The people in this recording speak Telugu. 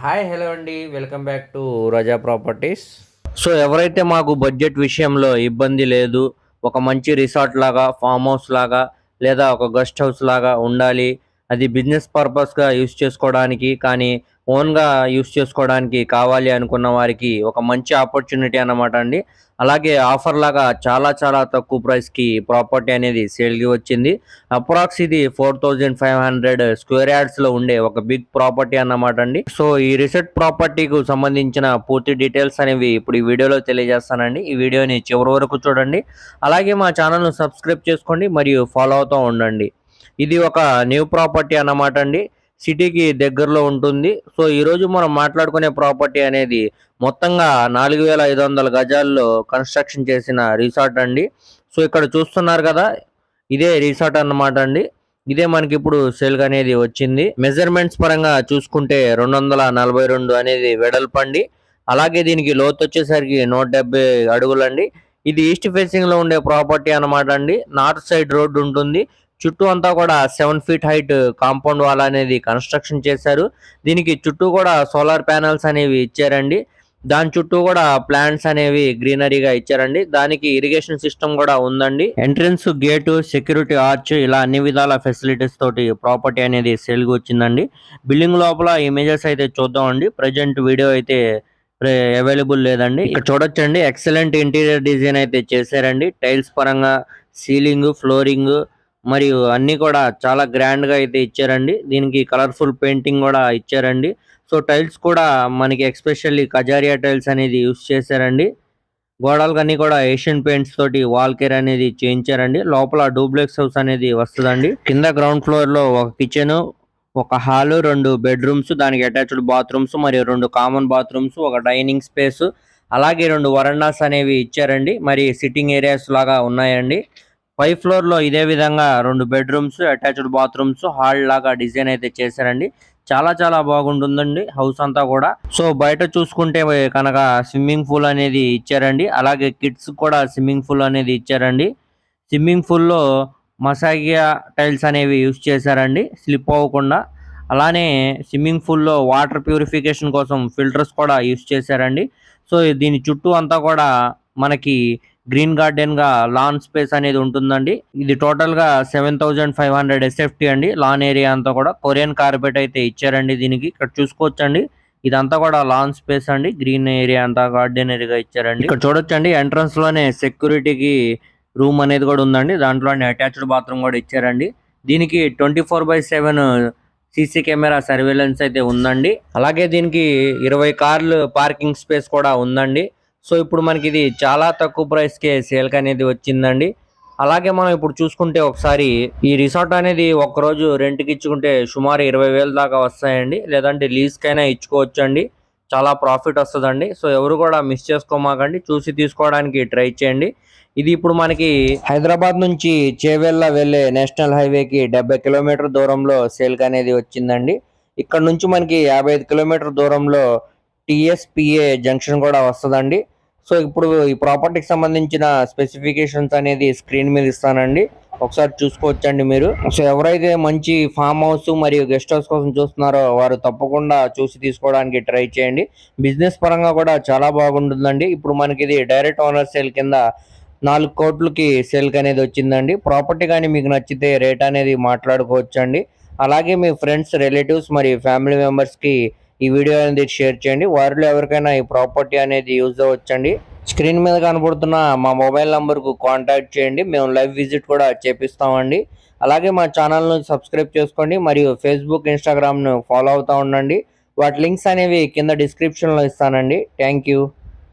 హాయ్ హలో అండి. Welcome back to Raza properties. So ఎవరైతే మాకు బడ్జెట్ విషయంలో ఇబ్బంది లేదు ఒక మంచి రిసార్ట్ లాగా ఫామ్ హౌస్ లాగా లేదా ఒక గెస్ట్ హౌస్ లాగా ఉండాలి అది బిజినెస్ పర్పస్గా యూస్ చేసుకోవడానికి కానీ ఓన్గా యూస్ చేసుకోవడానికి కావాలి అనుకున్న వారికి ఒక మంచి ఆపర్చునిటీ అన్నమాట అండి. అలాగే ఆఫర్ లాగా చాలా చాలా తక్కువ ప్రైస్కి ప్రాపర్టీ అనేది సేల్కి వచ్చింది. అప్రాక్స్ ఇది four thousand five hundred square యార్డ్స్లో ఉండే ఒక బిగ్ ప్రాపర్టీ అన్నమాట అండి. సో ఈ రిసెట్ ప్రాపర్టీకి సంబంధించిన పూర్తి డీటెయిల్స్ అనేవి ఇప్పుడు ఈ వీడియోలో తెలియజేస్తానండి. ఈ వీడియోని చివరి వరకు చూడండి. అలాగే మా ఛానల్ను సబ్స్క్రైబ్ చేసుకోండి మరియు ఫాలో అవుతూ ఉండండి. ఇది ఒక న్యూ ప్రాపర్టీ అన్నమాట అండి. సిటీకి దగ్గరలో ఉంటుంది. సో ఈరోజు మనం మాట్లాడుకునే ప్రాపర్టీ అనేది మొత్తంగా నాలుగు వేల ఐదు వందల గజాల్లో కన్స్ట్రక్షన్ చేసిన రిసార్ట్ అండి. సో ఇక్కడ చూస్తున్నారు కదా ఇదే రిసార్ట్ అన్నమాట అండి. ఇదే మనకి ఇప్పుడు సేల్ అనేది వచ్చింది. మెజర్మెంట్స్ పరంగా చూసుకుంటే రెండు వందల నలభై రెండు అనేది వెడల్పండి అలాగే దీనికి లోతు వచ్చేసరికి నూట డెబ్బై అడుగులండి ఇది ఈస్ట్ ఫేసింగ్లో ఉండే ప్రాపర్టీ అన్నమాట అండి. నార్త్ సైడ్ రోడ్డు ఉంటుంది. చుట్టూ అంతా కూడా seven feet height compound wall అనేది కన్స్ట్రక్షన్ చేశారు. దీనికి చుట్టూ కూడా సోలార్ ప్యానల్స్ అనేవి ఇచ్చారండి. దాని చుట్టూ కూడా ప్లాంట్స్ అనేవి గ్రీనరీగా ఇచ్చారండి. దానికి ఇరిగేషన్ సిస్టమ్ కూడా ఉందండి. ఎంట్రన్స్ గేటు సెక్యూరిటీ ఆర్చ్ ఇలా అన్ని విధాల ఫెసిలిటీస్ తోటి ప్రాపర్టీ అనేది సేల్కి వచ్చిందండి. బిల్డింగ్ లోపల ఇమేజెస్ అయితే చూద్దామండి. ప్రజెంట్ వీడియో అయితే అవైలబుల్ లేదండి. ఇక్కడ చూడొచ్చండి. ఎక్సలెంట్ ఇంటీరియర్ డిజైన్ అయితే చేశారండి. టైల్స్ పరంగా సీలింగ్ ఫ్లోరింగ్ మరియు అన్ని కూడా చాలా గ్రాండ్గా అయితే ఇచ్చారండి. దీనికి కలర్ఫుల్ పెయింటింగ్ కూడా ఇచ్చారండి. సో టైల్స్ కూడా మనకి ఎక్స్పెషల్లీ కజారియా టైల్స్ అనేది యూస్ చేశారండి. గోడలకన్నీ అన్ని కూడా ఏషియన్ పెయింట్స్ తోటి వాల్ కేర్ అనేది చేయించారండి. లోపల డూప్లెక్స్ హౌస్ అనేది వస్తుందండి. కింద గ్రౌండ్ ఫ్లోర్లో ఒక కిచెన్ ఒక హాల్ రెండు బెడ్రూమ్స్ దానికి అటాచ్డ్ బాత్రూమ్స్ మరియు రెండు కామన్ బాత్రూమ్స్ ఒక డైనింగ్ స్పేస్ అలాగే రెండు వరండాస్ అనేవి ఇచ్చారండి. మరి సిట్టింగ్ ఏరియాస్ లాగా ఉన్నాయండి. పై ఫ్లోర్లో ఇదే విధంగా రెండు బెడ్రూమ్స్ అటాచ్డ్ బాత్రూమ్స్ హాల్ లాగా డిజైన్ అయితే చేశారండి. చాలా చాలా బాగుంటుందండి హౌస్ అంతా కూడా. సో బయట చూసుకుంటే కనుక స్విమ్మింగ్ పూల్ అనేది ఇచ్చారండి. అలాగే కిడ్స్ కూడా స్విమ్మింగ్ పూల్ అనేది ఇచ్చారండి. స్విమ్మింగ్ పూల్లో మసాగియా టైల్స్ అనేవి యూస్ చేశారండి. స్లిప్ అవ్వకుండా. అలానే స్విమ్మింగ్ పూల్లో వాటర్ ప్యూరిఫికేషన్ కోసం ఫిల్టర్స్ కూడా యూస్ చేశారండి. సో దీని చుట్టూ అంతా కూడా మనకి గ్రీన్ గార్డెన్గా లాన్ స్పేస్ అనేది ఉంటుందండి. ఇది టోటల్గా seven thousand five hundred SFT అండి. లాన్ ఏరియా అంతా కూడా కొరియన్ కార్పెట్ అయితే ఇచ్చారండి దీనికి. ఇక్కడ చూసుకోవచ్చండి. ఇదంతా కూడా లాన్ స్పేస్ అండి. గ్రీన్ ఏరియా అంతా గార్డెన్ ఏరియా ఇచ్చారండి. ఇక్కడ చూడొచ్చండి. ఎంట్రన్స్లోనే సెక్యూరిటీకి రూమ్ అనేది కూడా ఉందండి. దాంట్లోనే అటాచ్డ్ బాత్రూమ్ కూడా ఇచ్చారండి. దీనికి twenty four by seven CC camera surveillance అయితే ఉందండి. అలాగే దీనికి ఇరవై కార్లు పార్కింగ్ స్పేస్ కూడా ఉందండి. సో ఇప్పుడు మనకి ఇది చాలా తక్కువ ప్రైస్కే సేల్కి అనేది వచ్చిందండి. అలాగే మనం ఇప్పుడు చూసుకుంటే ఒకసారి ఈ రిసార్ట్ అనేది ఒకరోజు రెంట్కి ఇచ్చుకుంటే సుమారు ఇరవై వేల దాకా వస్తాయండి. లేదంటే లీజ్కైనా ఇచ్చుకోవచ్చు అండి చాలా ప్రాఫిట్ వస్తుందండి. సో ఎవరు కూడా మిస్ చేసుకోమాకండి. చూసి తీసుకోవడానికి ట్రై చేయండి. ఇది ఇప్పుడు మనకి హైదరాబాద్ నుంచి చేవెళ్ళ వెళ్ళే నేషనల్ హైవేకి డెబ్బై కిలోమీటర్ దూరంలో సేల్కి అనేది వచ్చిందండి. ఇక్కడ నుంచి మనకి యాభై ఐదు కిలోమీటర్ దూరంలో టిఎస్పిఏ జంక్షన్ కూడా వస్తుందండి. సో ఇప్పుడు ఈ ప్రాపర్టీకి సంబంధించిన స్పెసిఫికేషన్స్ అనేది స్క్రీన్ మీద ఇస్తానండి. ఒకసారి చూసుకోవచ్చండి మీరు. సో ఎవరైతే మంచి ఫామ్ హౌస్ మరియు గెస్ట్ హౌస్ కోసం చూస్తున్నారో వారు తప్పకుండా చూసి తీసుకోవడానికి ట్రై చేయండి. బిజినెస్ పరంగా కూడా చాలా బాగుంటుందండి. ఇప్పుడు మనకి ఇది డైరెక్ట్ ఓనర్ సేల్ కింద నాలుగు కోట్లకి సేల్కి అనేది వచ్చిందండి. ప్రాపర్టీ కానీ మీకు నచ్చితే రేట్ అనేది మాట్లాడుకోవచ్చండి. అలాగే మీ ఫ్రెండ్స్ రిలేటివ్స్ మరియు ఫ్యామిలీ మెంబర్స్కి ఈ వీడియో అనేది షేర్ చేయండి. వారిలో ఎవరికైనా ఈ ప్రాపర్టీ అనేది యూజ్ అవ్వచ్చండి. స్క్రీన్ మీద కనబడుతున్న మా మొబైల్ నంబర్కు కాంటాక్ట్ చేయండి. మేము లైవ్ విజిట్ కూడా చేపిస్తామండి. అలాగే మా ఛానల్ను సబ్స్క్రైబ్ చేసుకోండి. మరియు ఫేస్బుక్ ఇన్స్టాగ్రామ్ను ఫాలో అవుతూ ఉండండి. వాటి లింక్స్ అనేవి కింద డిస్క్రిప్షన్లో ఇస్తానండి. Thank you